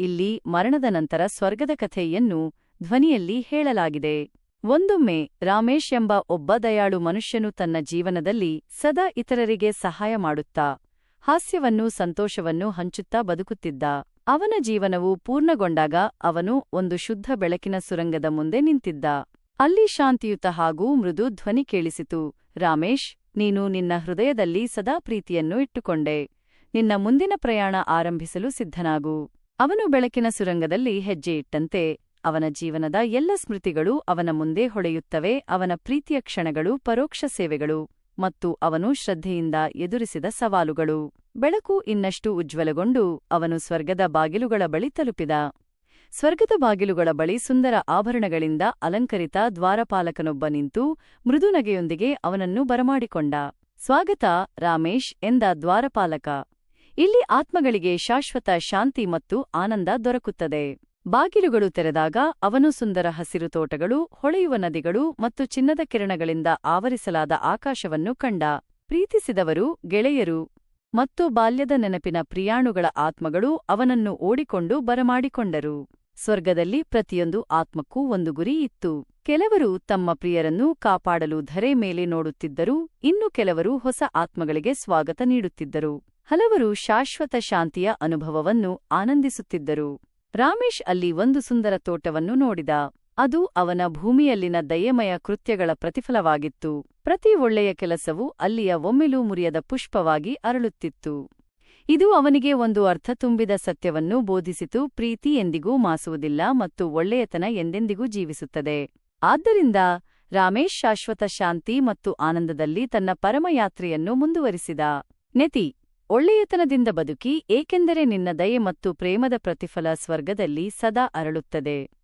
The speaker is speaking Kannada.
ಇಲ್ಲಿ ಮರಣದ ನಂತರ ಸ್ವರ್ಗದ ಕಥೆಯನ್ನು ಧ್ವನಿಯಲ್ಲಿ ಹೇಳಲಾಗಿದೆ. ಒಂದೊಮ್ಮೆ ರಾಮೇಶ್ ಎಂಬ ಒಬ್ಬ ದಯಾಳು ಮನುಷ್ಯನು ತನ್ನ ಜೀವನದಲ್ಲಿ ಸದಾ ಇತರರಿಗೆ ಸಹಾಯ ಮಾಡುತ್ತಾ, ಹಾಸ್ಯವನ್ನು ಸಂತೋಷವನ್ನು ಹಂಚುತ್ತಾ ಬದುಕುತ್ತಿದ್ದ. ಅವನ ಜೀವನವು ಪೂರ್ಣಗೊಂಡಾಗ ಅವನು ಒಂದು ಶುದ್ಧ ಬೆಳಕಿನ ಸುರಂಗದ ಮುಂದೆ ನಿಂತಿದ್ದ. ಅಲ್ಲಿ ಶಾಂತಿಯುತ ಹಾಗೂ ಮೃದು ಧ್ವನಿ ಕೇಳಿಸಿತು. ರಾಮೇಶ್, ನೀನು ನಿನ್ನ ಹೃದಯದಲ್ಲಿ ಸದಾ ಪ್ರೀತಿಯನ್ನು ಇಟ್ಟುಕೊಂಡೆ. ನಿನ್ನ ಮುಂದಿನ ಪ್ರಯಾಣ ಆರಂಭಿಸಲು ಸಿದ್ಧನಾಗು. ಅವನು ಬೆಳಕಿನ ಸುರಂಗದಲ್ಲಿ ಹೆಜ್ಜೆ ಇಟ್ಟಂತೆ ಅವನ ಜೀವನದ ಎಲ್ಲ ಸ್ಮೃತಿಗಳು ಅವನ ಮುಂದೆ ಹೊಳೆಯುತ್ತವೆ, ಅವನ ಪ್ರೀತಿಯ ಕ್ಷಣಗಳು ಪರೋಕ್ಷ ಸೇವೆಗಳು ಮತ್ತು ಅವನು ಶ್ರದ್ಧೆಯಿಂದ ಎದುರಿಸಿದ ಸವಾಲುಗಳು. ಬೆಳಕು ಇನ್ನಷ್ಟು ಉಜ್ವಲಗೊಂಡು ಅವನು ಸ್ವರ್ಗದ ಬಾಗಿಲುಗಳ ಬಳಿ ತಲುಪಿದ. ಸ್ವರ್ಗದ ಬಾಗಿಲುಗಳ ಬಳಿ ಸುಂದರ ಆಭರಣಗಳಿಂದ ಅಲಂಕರಿತ ದ್ವಾರಪಾಲಕನೊಬ್ಬ ನಿಂತು ಮೃದುನಗೆಯೊಂದಿಗೆ ಅವನನ್ನು ಬರಮಾಡಿಕೊಂಡ. ಸ್ವಾಗತ, ರಾಮೇಶ್ ಎಂದ ದ್ವಾರಪಾಲಕ. ಇಲ್ಲಿ ಆತ್ಮಗಳಿಗೆ ಶಾಶ್ವತ ಶಾಂತಿ ಮತ್ತು ಆನಂದ ದೊರಕುತ್ತದೆ. ಬಾಗಿಲುಗಳು ತೆರೆದಾಗ ಅವನು ಸುಂದರ ಹಸಿರು ತೋಟಗಳು, ಹೊಳೆಯುವ ನದಿಗಳು ಮತ್ತು ಚಿನ್ನದ ಕಿರಣಗಳಿಂದ ಆವರಿಸಲಾದ ಆಕಾಶವನ್ನು ಕಂಡ. ಪ್ರೀತಿಸಿದವರು ಗೆಳೆಯರು ಮತ್ತು ಬಾಲ್ಯದ ನೆನಪಿನ ಪ್ರಿಯಾಣುಗಳ ಆತ್ಮಗಳು ಅವನನ್ನು ಓಡಿಕೊಂಡು ಬರಮಾಡಿಕೊಂಡರು. ಸ್ವರ್ಗದಲ್ಲಿ ಪ್ರತಿಯೊಂದು ಆತ್ಮಕ್ಕೂ ಒಂದು ಗುರಿ ಇತ್ತು. ಕೆಲವರು ತಮ್ಮ ಪ್ರಿಯರನ್ನು ಕಾಪಾಡಲು ಧರೆ ಮೇಲೆ ನೋಡುತ್ತಿದ್ದರು, ಇನ್ನು ಕೆಲವರು ಹೊಸ ಆತ್ಮಗಳಿಗೆ ಸ್ವಾಗತ ನೀಡುತ್ತಿದ್ದರು. ಹಲವರು ಶಾಶ್ವತ ಶಾಂತಿಯ ಅನುಭವವನ್ನು ಆನಂದಿಸುತ್ತಿದ್ದರು. ರಾಮೇಶ್ ಅಲ್ಲಿ ಒಂದು ಸುಂದರ ತೋಟವನ್ನು ನೋಡಿದ. ಅದು ಅವನ ಭೂಮಿಯಲ್ಲಿನ ದಯಮಯ ಕೃತ್ಯಗಳ ಪ್ರತಿಫಲವಾಗಿತ್ತು. ಪ್ರತಿ ಒಳ್ಳೆಯ ಕೆಲಸವೂ ಅಲ್ಲಿಯ ಒಮ್ಮೆಲೂ ಮುರಿಯದ ಪುಷ್ಪವಾಗಿ ಅರಳುತ್ತಿತ್ತು. ಇದು ಅವನಿಗೆ ಒಂದು ಅರ್ಥ ತುಂಬಿದ ಸತ್ಯವನ್ನು ಬೋಧಿಸಿತು. ಪ್ರೀತಿ ಎಂದಿಗೂ ಮಾಸುವುದಿಲ್ಲ ಮತ್ತು ಒಳ್ಳೆಯತನ ಎಂದೆಂದಿಗೂ ಜೀವಿಸುತ್ತದೆ. ಆದ್ದರಿಂದ ರಾಮೇಶ್ ಶಾಶ್ವತ ಶಾಂತಿ ಮತ್ತು ಆನಂದದಲ್ಲಿ ತನ್ನ ಪರಮಯಾತ್ರೆಯನ್ನು ಮುಂದುವರಿಸಿದ. ನೆತಿ ಒಳ್ಳೆಯತನದಿಂದ ಬದುಕಿ ಏಕೆಂದರೆ ನಿನ್ನ ದಯೆ ಮತ್ತು ಪ್ರೇಮದ ಪ್ರತಿಫಲ ಸ್ವರ್ಗದಲ್ಲಿ ಸದಾ ಅರಳುತ್ತದೆ.